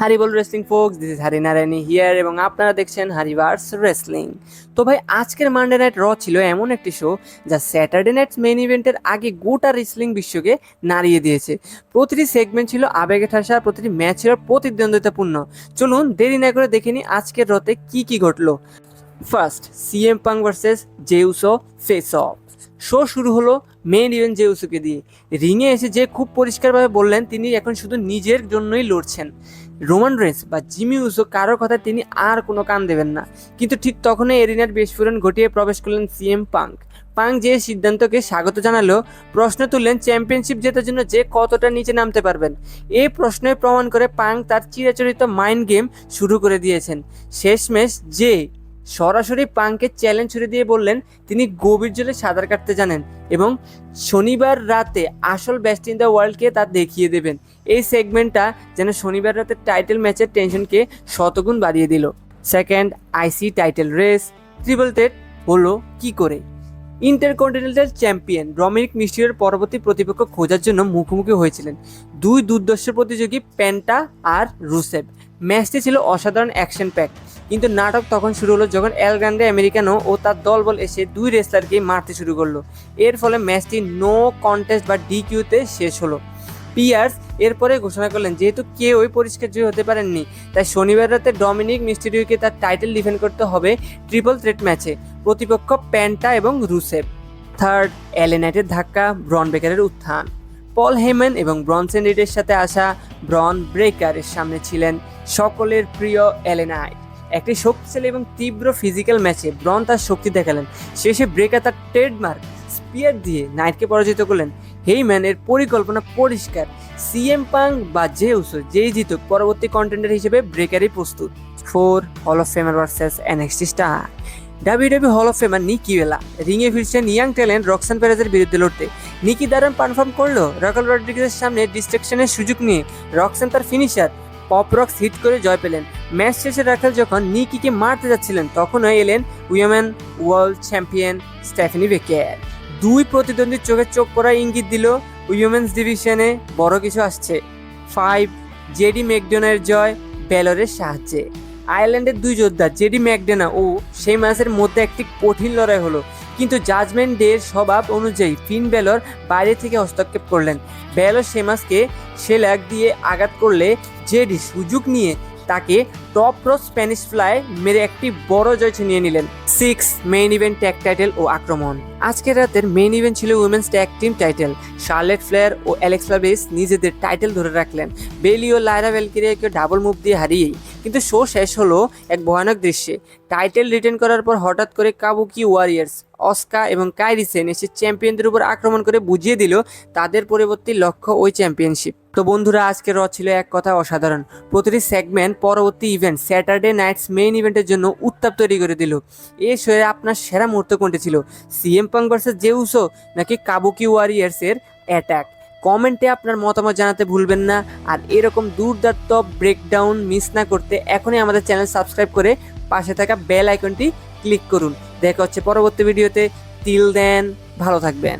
Haribol wrestling folks this is Hari Narayani here এবং আপনারা দেখছেন হারিভার্স রেসলিং তো ভাই, আজকের মানডে নাইট র ছিল এমন একটি শো যা স্যাটারডে নাইট মেইন ইভেন্টের আগে গোটা রেসলিং বিশ্বকে নাড়িয়ে দিয়েছে। প্রতিটি সেগমেন্ট ছিল আবেগে ঠাসা, প্রতিটি ম্যাচ ছিল প্রতিদ্বন্দ্বিতাপূর্ণ। চলুন দেরি না করে দেখে নিই আজকের রতে কি কি ঘটলো। First CM Punk versus Jey Uso face off show শুরু হলো মেন ইভেন্ট জেউসোকে দিয়ে রিংয়ে এসে যে খুব পরিষ্কারভাবে বললেন, তিনি এখন শুধু নিজের জন্যই লড়ছেন। রোমান রেন্স বা জিমি উসো কারও কথা তিনি আর কোনো কান দেবেন না। কিন্তু ঠিক তখনই এরিনার বিস্ফোরণ ঘটিয়ে প্রবেশ করলেন সিএম পাঙ্ক পাং যে সিদ্ধান্তকে স্বাগত জানালেও প্রশ্ন তুললেন চ্যাম্পিয়নশিপ জেতার জন্য যে কতটা নিচে নামতে পারবেন। এই প্রশ্নে প্রমাণ করে পাং তার চিরাচরিত মাইন্ড গেম শুরু করে দিয়েছেন। শেষমেশ যে সরাসরি পাংকে চ্যালেঞ্জ ছুড়ে দিয়ে বললেন, তিনি গভীর জলে সাঁতার কাটতে জানেন এবং শনিবার রাতে আসল বেস্ট ইন দ্য ওয়ার্ল্ডকে তা দেখিয়ে দেবেন। এই সেগমেন্টটা যেন শনিবার রাতে টাইটেল ম্যাচের টেনশনকে শতগুণ বাড়িয়ে দিল। Second IC title race triple TET হলো কি করে? ইন্টারকন্টিনেন্টাল চ্যাম্পিয়ন ডমিনিক মিস্টিরিওর পরবর্তী প্রতিপক্ষ খোঁজার জন্য মুখোমুখি হয়েছিলেন। দুই দুর্দর্শ প্রতিযোগী প্যান্টা আর রুসেভ ম্যাচটি ছিল অসাধারণ অ্যাকশন প্যাক কিন্তু নাটক তখন শুরু হলো যখন এল গ্রান্ডে আমেরিকানো ও তার দলবল এসে দুই রেসলারকে মারতে শুরু করল। এর ফলে ম্যাচটি নো কন্টেস্ট বা ডিকিউতে শেষ হলো। পিয়ার্স এরপরে ঘোষণা করলেন, যেহেতু কেউই পরিষ্কার জয়ী হতে পারেননি, তাই শনিবার রাতে ডমিনিক মিস্টিরিওকে তার টাইটেল ডিফেন্ড করতে হবে ট্রিপল থ্রেট ম্যাচে প্রতিপক্ষ প্যান্টা এবং রুসেভ। থার্ড অ্যালেনাইটের ধাক্কা, ব্রন বেকারের উত্থান। পল হেমেন এবং ব্রনসেন রিডের সাথে আসা ব্রন ব্রেকারের সামনে ছিলেন সকলের প্রিয় এলেনাইট একটি শক্তিশালী এবং তীব্র ফিজিক্যাল ম্যাচে ব্রন তার শক্তি দেখালেন। শেষে ব্রেকার তার ট্রেডমার্ক স্পিয়ার দিয়ে নাইটকে পরাজিত করলেন। হেইম্যান এর পরিকল্পনা পরিষ্কার। সিএম পাং বা যে উসো যেই জিতুক, পরবর্তী কন্টেন্ডার হিসেবে ব্রেকারই প্রস্তুত। Four hall of famer versus NXT star WW hall of famer নিকি ওয়েলা রিংয়ে ফিরছেন ইয়াং ট্যালেন্ট রক্সান প্যারেজের বিরুদ্ধে লড়তে। নিকি দারুণ পারফর্ম করল। রাকাল রড্রিগেজের সামনে ডিস্ট্রাকশনের সুযোগ নিয়ে রক্সান তার ফিনিশার পপ রক্স হিট করে জয় পেলেন। ম্যাচ শেষে রাখাল যখন নিকিকে মারতে যাচ্ছিলেন তখন তখনও এলেন women world champion Stephanie Vaquer দুই প্রতিদ্বন্দ্বীর চোখে চোখ পড়া ইঙ্গিত দিল, উইমেন্স ডিভিশনে বড় কিছু আসছে। ফাইভ, জেডি ম্যাকডোনার জয় বেলরের সাহায্যে। আয়ারল্যান্ডের দুই যোদ্ধা, জেডি ম্যাকডোনা ও সেই ম্যাচের মধ্যে একটি কঠিন লড়াই হলো। কিন্তু জাজমেন্ট ডের স্বভাব অনুযায়ী ফিন বেলর বাইরে থেকে হস্তক্ষেপ করলেন। বেলর সেমাসকে সে ল্যাগ দিয়ে আঘাত করলে জেডি সুযোগ নিয়ে তাকে টপ প্রো স্প্যানিশ ফ্লাই মেরে একটি বড় জয় ছিনিয়ে নিলেন। Six, main event tag title ও আক্রমণ। আজকের রাতের মেইন ইভেন্ট ছিল women's tag team title. Charlotte Flair ও অ্যালেক্স বেস নিজেদের টাইটেল ধরে রাখলেন। বেলি ও লায়রা ভেলকিরিয়াকে ডাবল মুভ দিয়ে হারিয়েই কিন্তু শো শেষ হলো এক ভয়ানক দৃশ্যে। টাইটেল রিটার্ন করার পর হঠাৎ করে কাবুকি ওয়ারিয়ার্স, অস্কা এবং কাইরিসেন এসে চ্যাম্পিয়নদের উপর আক্রমণ করে বুঝিয়ে দিল তাদের পরবর্তী লক্ষ্য ওই চ্যাম্পিয়নশিপ। তো বন্ধুরা আজকে র ছিল এক কথা অসাধারণ। প্রতিটি সেগমেন্ট পরবর্তী ইভেন্ট, স্যাটারডে নাইটস মেইন ইভেন্টের জন্য উত্তাপ তৈরি করে দিল। এই শোয়ে আপনার সেরা মুহূর্ত কোনটি ছিল? সিএম পাং ভার্সেস জেউসো নাকি কাবুকি ওয়ারিয়ার্সের অ্যাটাক? কমেন্টে আপনার মতামত জানাতে ভুলবেন না। আর এরকম দুর্দান্ত ব্রেকডাউন মিস না করতে এখনই আমাদের চ্যানেল সাবস্ক্রাইব করে পাশে থাকা বেল আইকনটি ক্লিক করুন। দেখা হচ্ছে পরবর্তী ভিডিওতে তিল দেন ভালো থাকবেন।